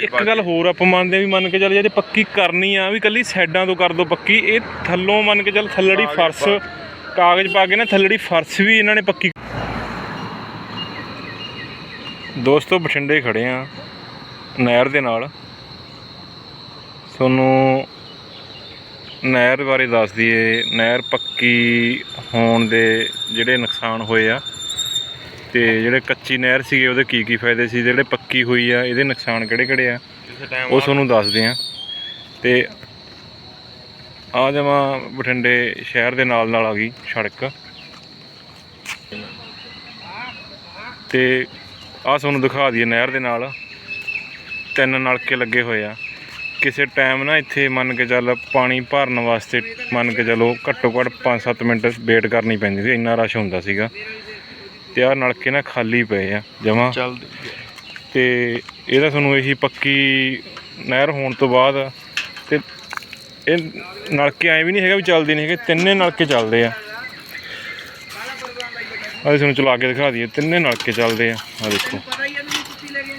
ਇੱਕ ਗੱਲ ਹੋਰ ਆਪਾਂ ਮੰਨਦੇ ਆ ਵੀ ਮੰਨ ਕੇ ਚੱਲ ਜੇ ਪੱਕੀ ਕਰਨੀ ਆ ਵੀ ਕੱਲੀ ਸਾਈਡਾਂ ਤੋਂ ਕਰ ਦੋ ਪੱਕੀ ਇਹ ਥੱਲੋਂ ਮੰਨ ਕੇ ਚੱਲ ਥੱਲੜੀ ਫਰਸ਼ ਕਾਗਜ਼ ਪਾ ਕੇ ਨਾ ਥੱਲੜੀ ਫਰਸ਼ ਵੀ ਇਹਨਾਂ ਨੇ ਪੱਕੀ। ਦੋਸਤੋ ਬਠਿੰਡੇ ਖੜੇ ਆ ਨਹਿਰ ਦੇ ਨਾਲ। ਤੁਹਾਨੂੰ ਨਹਿਰ ਬਾਰੇ ਦੱਸ ਦਈਏ ਨਹਿਰ ਪੱਕੀ ਹੋਣ ਦੇ ਜਿਹੜੇ ਨੁਕਸਾਨ ਹੋਏ ਆ ਤੇ ਜਿਹੜੇ ਕੱਚੀ ਨਹਿਰ ਸੀਗੇ ਉਹਦੇ ਕੀ ਕੀ ਫਾਇਦੇ ਸੀ? ਜਿਹੜੇ ਪੱਕੀ ਹੋਈ ਆ ਇਹਦੇ ਨੁਕਸਾਨ ਕਿਹੜੇ ਕਿਹੜੇ ਆ ਉਹ ਤੁਹਾਨੂੰ ਦੱਸਦੇ ਆ। ਤੇ ਆ ਜਮਾ ਬਠਿੰਡੇ ਸ਼ਹਿਰ ਦੇ ਨਾਲ ਨਾਲ ਆ ਗਈ ਸੜਕ। ਤੇ ਆ ਤੁਹਾਨੂੰ ਦਿਖਾ ਦਈਏ ਨਹਿਰ ਦੇ ਨਾਲ। ਤਿੰਨ ਨਲਕੇ ਲੱਗੇ ਹੋਏ ਆ। ਕਿਸੇ ਟਾਈਮ ਨਾ ਇੱਥੇ ਮੰਨ ਕੇ ਚੱਲ ਪਾਣੀ ਭਰਨ ਵਾਸਤੇ ਮੰਨ ਕੇ ਚੱਲੋ ਘੱਟੋ ਘੱਟ 5-7 ਮਿੰਟ ਵੇਟ ਕਰਨੀ ਪੈਂਦੀ ਸੀ। ਇੰਨਾ ਰਸ਼ ਹੁੰਦਾ ਸੀਗਾ। ਤੇ ਆਹ ਨਲਕੇ ਨਾ ਖਾਲੀ ਪਏ ਆ ਜਮਾ ਚੱਲਦੀ ਤੇ ਇਹਦਾ ਤੁਹਾਨੂੰ ਇਹੀ ਪੱਕੀ ਨਹਿਰ ਹੋਣ ਤੋਂ ਬਾਅਦ ਤੇ ਇਹ ਨਲਕੇ ਐਂ ਵੀ ਨਹੀਂ ਹੈਗਾ ਵੀ ਚੱਲਦੇ ਨਹੀਂ ਹੈਗੇ ਤਿੰਨੇ ਨਲਕੇ ਚੱਲਦੇ ਆ। ਅਸੀਂ ਤੁਹਾਨੂੰ ਚਲਾ ਕੇ ਦਿਖਾ ਦਈਏ ਤਿੰਨੇ ਨਲਕੇ ਚੱਲਦੇ ਆ ਆ ਦੇਖੋ।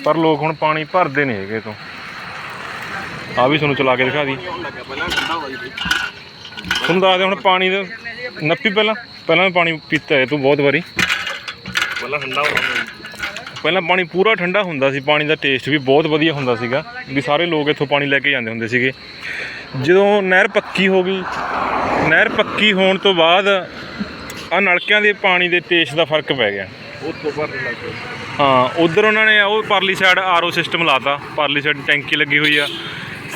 ਪਰ ਲੋਕ ਹੁਣ ਪਾਣੀ ਭਰਦੇ ਨਹੀਂ ਹੈਗੇ ਤੋਂ ਆ ਵੀ ਤੁਹਾਨੂੰ ਚਲਾ ਕੇ ਦਿਖਾ ਦੀ ਤੁਹਾਨੂੰ ਦੱਸਦੇ ਹੁਣ ਪਾਣੀ ਦਾ ਨੱਪੀ ਪਹਿਲਾਂ। ਪਹਿਲਾਂ ਪਾਣੀ ਪੀਤਾ ਹੈ ਤੂੰ ਬਹੁਤ ਵਾਰੀ। ਪਹਿਲਾਂ ਠੰਡਾ ਹੋਣਾ ਪਹਿਲਾਂ ਪਾਣੀ ਪੂਰਾ ਠੰਡਾ ਹੁੰਦਾ ਸੀ ਪਾਣੀ ਦਾ ਟੇਸਟ ਵੀ ਬਹੁਤ ਵਧੀਆ ਹੁੰਦਾ ਸੀਗਾ ਵੀ ਸਾਰੇ ਲੋਕ ਇੱਥੋਂ ਪਾਣੀ ਲੈ ਕੇ ਜਾਂਦੇ ਹੁੰਦੇ ਸੀਗੇ। ਜਦੋਂ ਨਹਿਰ ਪੱਕੀ ਹੋ ਗਈ ਨਹਿਰ ਪੱਕੀ ਹੋਣ ਤੋਂ ਬਾਅਦ ਆ ਨਲਕਿਆਂ ਦੇ ਪਾਣੀ ਦੇ ਟੇਸਟ ਦਾ ਫ਼ਰਕ ਪੈ ਗਿਆ। ਉੱਥੋਂ ਭਰਨ ਲੱਗ ਹਾਂ ਉਧਰ ਉਹਨਾਂ ਨੇ ਉਹ ਪਰਲੀ ਸਾਈਡ ਆਰਓ ਸਿਸਟਮ ਲਾਤਾ ਪਰਲੀ ਸਾਈਡ ਟੈਂਕੀ ਲੱਗੀ ਹੋਈ ਆ।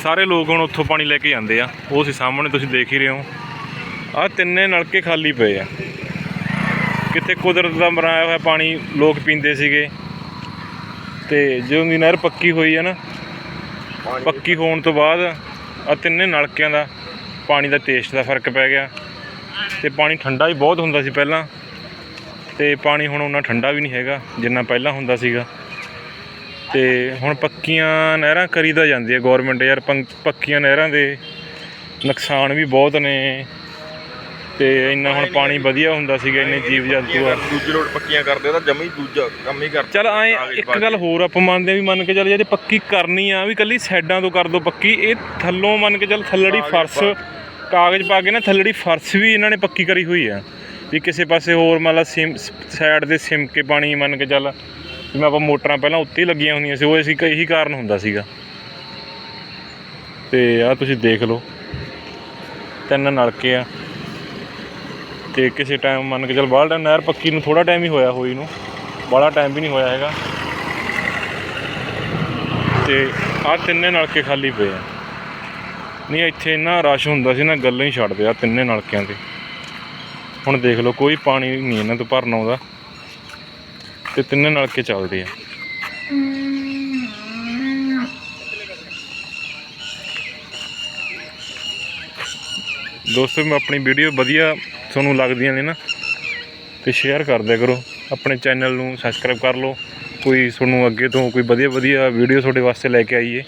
ਸਾਰੇ ਲੋਕ ਹੁਣ ਉੱਥੋਂ ਪਾਣੀ ਲੈ ਕੇ ਜਾਂਦੇ ਆ। ਉਹ ਸੀ ਸਾਹਮਣੇ ਤੁਸੀਂ ਦੇਖ ਹੀ ਰਹੇ ਹੋ। ਆ ਤਿੰਨੇ ਨਲਕੇ ਖਾਲੀ ਪਏ ਆ। ਕਿਤੇ ਕੁਦਰਤ ਦਾ ਬਣਾਇਆ ਹੋਇਆ ਪਾਣੀ ਲੋਕ ਪੀਂਦੇ ਸੀਗੇ। ਤੇ ਜਦੋਂ ਦੀ ਨਹਿਰ ਪੱਕੀ ਹੋਈ ਆ ਨਾ ਪੱਕੀ ਹੋਣ ਤੋਂ ਬਾਅਦ ਆ ਤਿੰਨੇ ਨਲਕਿਆਂ ਦਾ ਪਾਣੀ ਦਾ ਟੇਸਟ ਦਾ ਫ਼ਰਕ ਪੈ ਗਿਆ। ਤੇ ਪਾਣੀ ਠੰਡਾ ਵੀ ਬਹੁਤ ਹੁੰਦਾ ਸੀ ਪਹਿਲਾਂ। ਤੇ ਪਾਣੀ ਹੁਣ ਉਹਨਾਂ ਠੰਡਾ ਵੀ ਨਹੀਂ ਹੈਗਾ ਜਿੰਨਾ ਪਹਿਲਾਂ ਹੁੰਦਾ ਸੀਗਾ। ਤੇ ਹੁਣ ਪੱਕੀਆਂ ਨਹਿਰਾਂ ਕਰੀ ਤਾਂ ਜਾਂਦੀ ਹੈ ਗਵਰਨਮੈਂਟ ਯਾਰ ਪੱਕੀਆਂ ਨਹਿਰਾਂ ਦੇ ਨੁਕਸਾਨ ਵੀ ਬਹੁਤ ਨੇ। ਤੇ ਇੰਨਾ ਹੁਣ ਪਾਣੀ ਵਧੀਆ ਹੁੰਦਾ ਸੀਗਾ ਇੰਨੇ ਜੀਵ ਜੰਤੂ ਆ। ਦੂਜੀ ਰੋਡ ਪੱਕੀਆਂ ਕਰਦੇ ਤਾਂ ਜਮੀ ਦੂਜਾ ਕੰਮ ਹੀ ਕਰ ਚਲ ਐ ਇੱਕ ਗੱਲ ਹੋਰ ਆਪਾਂ ਮੰਨਦੇ ਆ ਵੀ ਮੰਨ ਕੇ ਚੱਲ ਜੇ ਪੱਕੀ ਕਰਨੀ ਆ ਵੀ ਕੱਲੀ ਸਾਈਡਾਂ ਤੋਂ ਕਰ ਦੋ ਪੱਕੀ ਇਹ ਥੱਲੋਂ ਮੰਨ ਕੇ ਚੱਲ ਥੱਲੜੀ ਫਰਸ਼ ਕਾਗਜ਼ ਪਾ ਕੇ ਨਾ ਥੱਲੜੀ ਫਰਸ਼ ਵੀ ਇਹਨਾਂ ਨੇ ਪੱਕੀ ਕਰੀ ਹੋਈ ਆ। ਵੀ ਕਿਸੇ ਪਾਸੇ ਹੋਰ ਮੰਨ ਲਾ ਸਿਮ ਸਾਈਡ ਦੇ ਸਿਮ ਕੇ ਪਾਣੀ ਮੰਨ ਕੇ ਚੱਲ ਜਿਵੇਂ ਆਪਾਂ ਮੋਟਰਾਂ ਪਹਿਲਾਂ ਉੱਤੇ ਲੱਗੀਆਂ ਹੁੰਦੀਆਂ ਸੀ ਉਹ ਅਸੀਂ ਇਹੀ ਕਾਰਨ ਹੁੰਦਾ ਸੀਗਾ। ਤੇ ਆ ਤੁਸੀਂ ਦੇਖ ਲਓ। ਤਿੰਨ ਨਲਕੇ ਆ। ਤੇ ਕਿਸੇ ਟਾਈਮ ਮੰਨ ਕੇ ਚੱਲ ਬਾਹਰ ਟਾਈਮ ਨਹਿਰ ਪੱਕੀ ਨੂੰ ਥੋੜਾ ਟਾਈਮ ਹੀ ਹੋਇਆ ਹੋਈ ਨੂੰ, ਬਾਹਲਾ ਟਾਈਮ ਵੀ ਨਹੀਂ ਹੋਇਆ ਹੈਗਾ। ਤੇ ਆਹ ਤਿੰਨੇ ਨਲਕੇ ਖਾਲੀ ਪਏ ਆ। ਨਹੀਂ, ਇੱਥੇ ਇੰਨਾ ਰਸ਼ ਹੁੰਦਾ ਸੀ ਨਾ, ਗੱਲਾਂ ਹੀ ਛੱਡਦੇ ਆ ਤਿੰਨੇ ਨਲਕਿਆਂ ਤੇ। ਹੁਣ ਦੇਖ ਲਓ, ਕੋਈ ਪਾਣੀ ਨਹੀਂ ਇਹਨਾਂ ਤੋਂ ਭਰਨ ਆਉਂਦਾ। ਤੇ ਤਿੰਨੇ ਨਲਕੇ ਚੱਲਦੇ ਆ। ਦੋਸਤੋ, ਮੈਂ ਆਪਣੀ ਵੀਡੀਓ ਵਧੀਆ ਤੁਹਾਨੂੰ ਲੱਗਦੀਆਂ ਨੇ ਨਾ, ਤੇ ਸ਼ੇਅਰ ਕਰ ਦਿਆ ਕਰੋ। ਆਪਣੇ ਚੈਨਲ ਨੂੰ ਸਬਸਕ੍ਰਾਈਬ ਕਰ ਲਓ। ਕੋਈ ਤੁਹਾਨੂੰ ਅੱਗੇ ਤੋਂ ਕੋਈ ਵਧੀਆ ਵਧੀਆ ਵੀਡੀਓ ਤੁਹਾਡੇ ਵਾਸਤੇ ਲੈ ਕੇ ਆਈਏ।